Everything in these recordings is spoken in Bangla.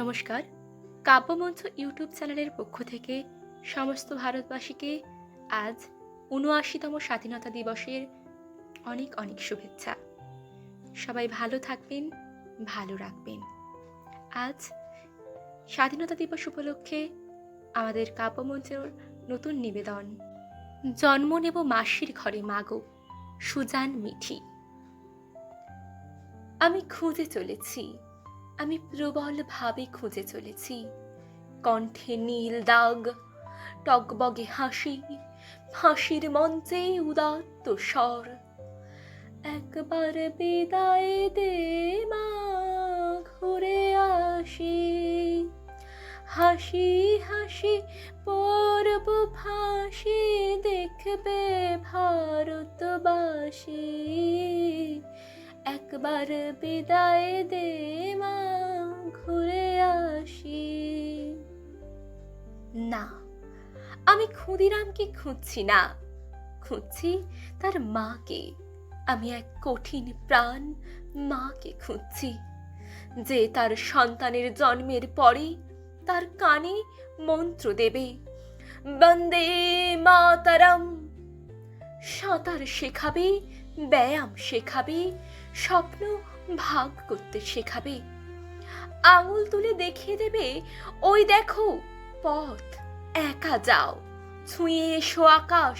নমস্কার। কাব্যমঞ্চ ইউটিউব চ্যানেলের পক্ষ থেকে সমস্ত ভারতবাসীকে আজ উনআশিতম স্বাধীনতা দিবসের অনেক অনেক শুভেচ্ছা। সবাই ভালো থাকবেন, ভালো রাখবেন। আজ স্বাধীনতা দিবস উপলক্ষে আমাদের কাব্যমঞ্চের নতুন নিবেদন, জন্ম নেব মাসির ঘরে মাগো, সুজান মিঠি। আমি খুঁজে চলেছি আমি প্রবল ভাবে খুঁজে চলেছি। কণ্ঠে নীল দাগ, টকবগে হাসি, হাসির মঞ্চে উদাত্ত স্বর। একবার বিদায় দে মা, ঘুরে আসি। হাসি হাসি, পরব ফাঁসি দেখবে ভারতবাসী। একবার বিদায় দে মা আমি ক্ষুদিরামকে খুঁজছি না। খুঁজছি তার মাকে। আমি এক কঠিন প্রাণ মাকে খুঁজছি। যে তার সন্তানের জন্মের পরে তার কানে মন্ত্র দেবে, বন্দে মাতারাম। সাঁতার শেখাবে, ব্যায়াম শেখাবে, স্বপ্ন ভাগ করতে শেখাবে। আঙুল তুলে দেখিয়ে দেবে, ওই দেখো, পথ একা যাও, ছুঁয়ে এসো আকাশ।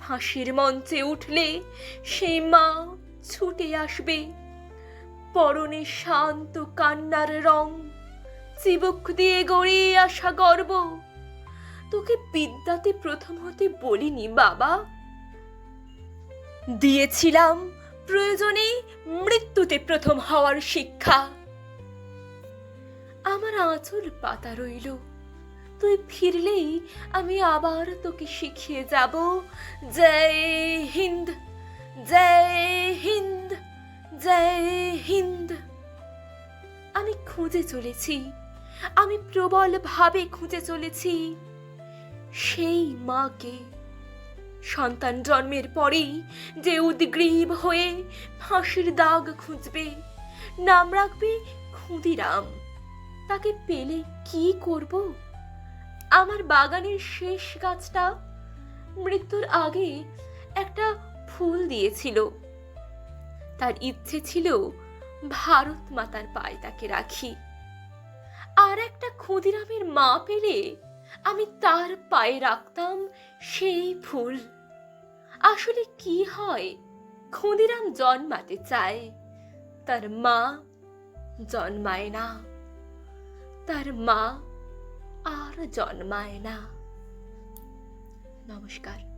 ফাঁসির মঞ্চে উঠলে সেই মা ছুটে আসবে। পরনে শান্ত কান্নার রং, চিবুক দিয়ে গড়িয়ে আসা গর্ব। তোকে বিদ্যাতে প্রথম হতে বলিনি বাবা। দিয়েছিলাম প্রয়োজনে মৃত্যুতে প্রথম হওয়ার শিক্ষা। আমার আঁচল পাতা রইল। তুই ফিরলেই আমি আবার তোকে শিখিয়ে যাব। জয় হিন্দ জয় হিন্দ জয় হিন্দ। আমি খুঁজে চলেছি, আমি প্রবল ভাবে খুঁজে চলেছি। সেই মাকে সন্তান জন্মের পরেই যে উদ্গ্রীব হয়ে ফাঁসির দাগ খুঁজবে, নাম রাখবে ক্ষুদিরাম। তাকে পেলে কি করব? আমার বাগানের শেষ গাছটা মৃত্যুর আগে একটা ফুল দিয়েছিল। তার ইচ্ছে ছিল ভারত মাতার পায়ে তাকে রাখি। আর একটা ক্ষুদিরামের মা পেলে আমি তার পায়ে রাখতাম সেই ফুল। আসলে কি হয়, ক্ষুদিরাম জন্মাতে চায়, তার মা জন্মায় না। তার মা জন্মায় না। নমস্কার।